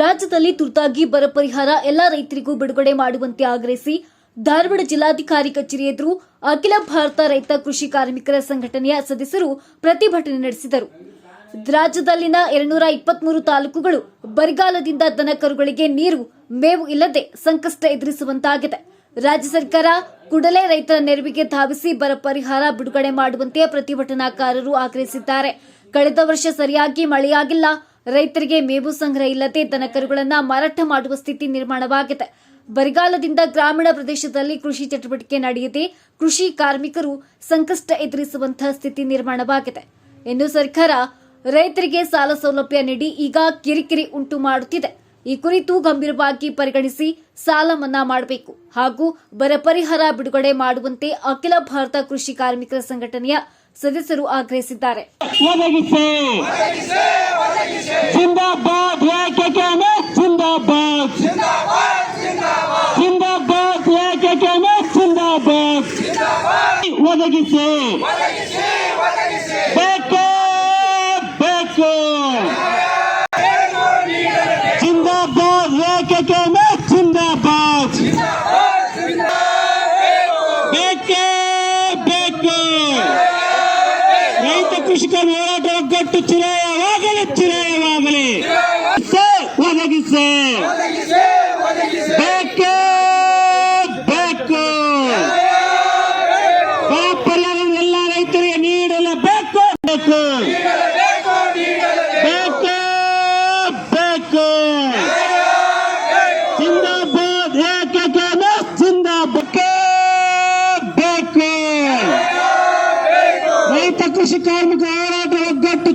ರಾಜ್ಯದಲ್ಲಿ ತುರ್ತಾಗಿ ಬರ ಪರಿಹಾರ ಎಲ್ಲ ರೈತರಿಗೂ ಬಿಡುಗಡೆ ಮಾಡುವಂತೆ ಆಗ್ರಹಿಸಿ ಧಾರವಾಡ ಜಿಲ್ಲಾಧಿಕಾರಿ ಕಚೇರಿ ಎದುರು ಅಖಿಲ ಭಾರತ ರೈತ ಕೃಷಿ ಕಾರ್ಮಿಕರ ಸಂಘಟನೆಯ ಸದಸ್ಯರು ಪ್ರತಿಭಟನೆ ನಡೆಸಿದರು. ರಾಜ್ಯದಲ್ಲಿನ ಎರಡ್ನೂರ ಇಪ್ಪತ್ಮೂರು ತಾಲೂಕುಗಳು ಬರಗಾಲದಿಂದ ದನಕರುಗಳಿಗೆ ನೀರು, ಮೇವು ಇಲ್ಲದೆ ಸಂಕಷ್ಟ ಎದುರಿಸುವಂತಾಗಿದೆ. ರಾಜ್ಯ ಸರ್ಕಾರ ಕೂಡಲೇ ರೈತರ ನೆರವಿಗೆ ಧಾವಿಸಿ ಬರ ಪರಿಹಾರ ಬಿಡುಗಡೆ ಮಾಡುವಂತೆ ಪ್ರತಿಭಟನಾಕಾರರು ಆಗ್ರಹಿಸಿದ್ದಾರೆ. ಕಳೆದ ವರ್ಷ ಸರಿಯಾಗಿ ಮಳೆಯಾಗಿಲ್ಲ. ರೈತರಿಗೆ ಮೇವು ಸಂಗ್ರಹ ಇಲ್ಲದೆ ದನಕರುಗಳನ್ನ ಮಾರಾಟ ಮಾಡುವ ಸ್ಥಿತಿ ನಿರ್ಮಾಣವಾಗಿದೆ. ಬರಗಾಲದಿಂದ ಗ್ರಾಮೀಣ ಪ್ರದೇಶದಲ್ಲಿ ಕೃಷಿ ಚಟುವಟಿಕೆ ನಡೆಯದೆ ಕೃಷಿ ಕಾರ್ಮಿಕರು ಸಂಕಷ್ಟ ಎದುರಿಸುವಂತಹ ಸ್ಥಿತಿ ನಿರ್ಮಾಣವಾಗಿದೆ. ಇನ್ನು ಸರ್ಕಾರ ರೈತರಿಗೆ ಸಾಲ ಸೌಲಭ್ಯ ನೀಡಿ ಈಗ ಕಿರಿಕಿರಿ ಉಂಟು ಮಾಡುತ್ತಿದೆ. ಈ ಕುರಿತು ಗಂಭೀರವಾಗಿ ಪರಿಗಣಿಸಿ ಸಾಲ ಮನ್ನಾ ಮಾಡಬೇಕು ಹಾಗೂ ಬರ ಪರಿಹಾರ ಬಿಡುಗಡೆ ಮಾಡುವಂತೆ ಅಖಿಲ ಭಾರತ ಕೃಷಿ ಕಾರ್ಮಿಕರ ಸಂಘಟನೆಯ ಸದಸ್ಯರು ಆಗ್ರಹಿಸಿದ್ದಾರೆ. ಒದಗಿಸಿ ಜಿಂದಾಬಾದ್ ಯಾಕೆ ಜಿಂದಾಬಾದ್ ಜಿಂದಾಬಾದ್ ಯಾಕೆ ಜಿಂದಾಬಾದ್ ಒದಗಿಸಿ ಬೇಕು ಬೇಕು ಜಿಂದಾಬಾದ್ ಯಾಕೆ ಜಿಂದಾಬಾದ್ ಬೇಕೇ ಬೇಕು ರೈತ ಕೃಷಿಕರ ಹೋರಾಟ ಒಗ್ಗಟ್ಟು ಚಿರಾಯವಾಗಲಿ. ಚಿರಾಯವಾಗಲಿ. ಒದಗಿಸಿ. ಬೇಕೇ ಬೇಕು. ಎಲ್ಲ ರೈತರಿಗೆ ನೀಡಲೇಬೇಕು ಬೇಕು ಬೇಕು ಬೇಕು ಜಿಂದಾಬಾದ್ ಏಕೆ ಜಿಂದಾಬಾದ್ ಬೇಕು ರೈತ ಕೃಷಿ ಕಾರ್ಮಿಕ ಹೋರಾಟ ಒಗ್ಗಟ್ಟು